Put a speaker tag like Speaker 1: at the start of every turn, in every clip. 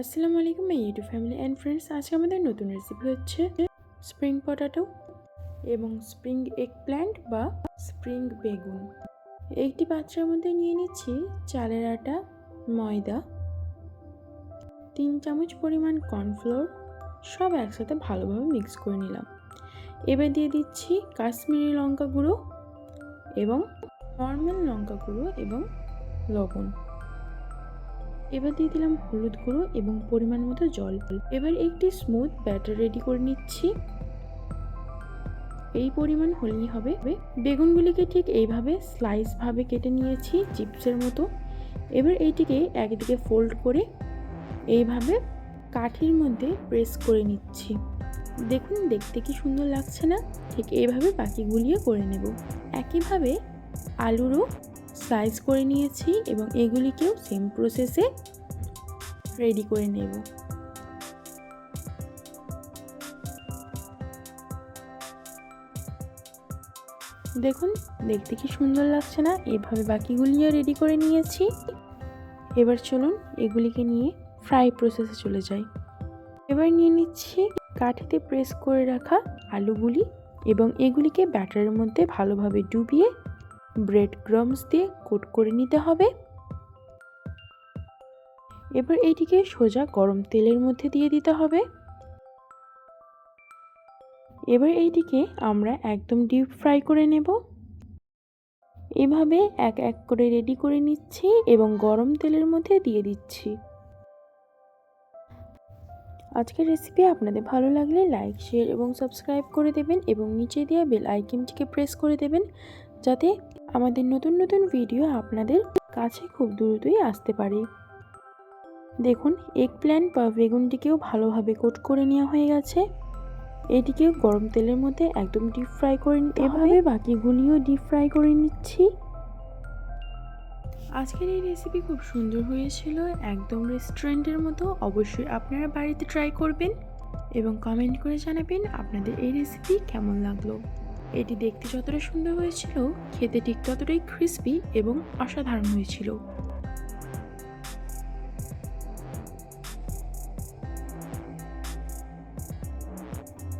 Speaker 1: আসসালামু আলাইকুম my YouTube family and friends আজকে আমাদের নতুন রেসিপি হচ্ছে স্প্রিং পটাটো এবং স্প্রিং এগ প্ল্যান্ট বা স্প্রিং বেগুন। একটি পাত্রের মধ্যে নিয়ে নিচ্ছি চালের আটা, ময়দা, তিন চামচ পরিমাণ কর্নফ্লোর সব একসাথে ভালোভাবে মিক্স করে নিলাম। এবার দিয়ে দিচ্ছি কাশ্মীরি লঙ্কা গুঁড়ো এবং নর্মাল লঙ্কা গুঁড়ো এবং লবণ। এবার দিয়ে দিলাম হলুদ গুঁড়ো এবং পরিমাণ মতো জল। এবার একটি স্মুথ ব্যাটার রেডি করে নিচ্ছি। এই পরিমাণ হলেই হবে। বেগুনগুলিকে ঠিক এইভাবে স্লাইসভাবে কেটে নিয়েছি চিপসের মতো। এবার এইটিকে একদিকে ফোল্ড করে এইভাবে কাঠির মধ্যে প্রেস করে নিচ্ছি। দেখুন, দেখতে কি সুন্দর লাগছে না? ঠিক এইভাবে বাকিগুলিও করে নেব। একইভাবে আলুরও স্লাইস করে নিয়েছি এবং এগুলিকেও সেম প্রসেসে রেডি করে নেব। দেখুন, দেখতে কি সুন্দর লাগছে না? এভাবে বাকিগুলিও রেডি করে নিয়েছি। এবার চলুন এগুলিকে নিয়ে ফ্রাই প্রসেসে চলে যাই। এবার নিয়ে নিচ্ছি কাঠিতে প্রেস করে রাখা আলুগুলি এবং এগুলিকে ব্যাটারের মধ্যে ভালোভাবে ডুবিয়ে ব্রেড ক্রামস দিয়ে কোট করে নিতে হবে। এবার এইটিকে সোজা গরম তেলের মধ্যে দিয়ে দিতে হবে। এবার এইটিকে আমরা একদম ডিপ ফ্রাই করে নেব। এভাবে এক এক করে রেডি করে নিচ্ছি এবং গরম তেলের মধ্যে দিয়ে দিচ্ছি। আজকের রেসিপি আপনাদের ভালো লাগলে লাইক শেয়ার এবং সাবস্ক্রাইব করে দেবেন এবং নিচে দিয়ে বেল আইকনটিকে প্রেস করে দেবেন। যাতে আমাদের নতুন নতুন ভিডিও আপনাদের কাছে খুব দ্রুতই আসতে পারে। দেখুন এগ প্ল্যান্ট বা বেগুনটিকেও ভালোভাবে কোট করে নেওয়া হয়ে গেছে। এটিকেও গরম তেলের মধ্যে একদম ডিপ ফ্রাই করে নিতে এভাবে বাকিগুলিও ডিপ ফ্রাই করে নিচ্ছি। আজকের এই রেসিপি খুব সুন্দর হয়েছিল একদম রেস্টুরেন্টের মতো। অবশ্যই আপনারা বাড়িতে ট্রাই করবেন এবং কমেন্ট করে জানাবেন আপনাদের এই রেসিপি কেমন লাগল। এটি দেখতে যতটা সুন্দর হয়েছিল, খেতে ঠিক ততটাই ক্রিস্পি এবং অসাধারণ হয়েছিল।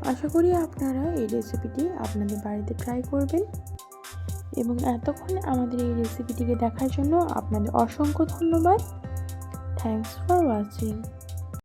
Speaker 1: আশা করি আপনারা এই রেসিপিটি আপনাদের বাড়িতে ট্রাই করবেন এবং এতক্ষণ আমাদের এই রেসিপিটিকে দেখার জন্য আপনাদের অসংখ্য ধন্যবাদ। Thanks for watching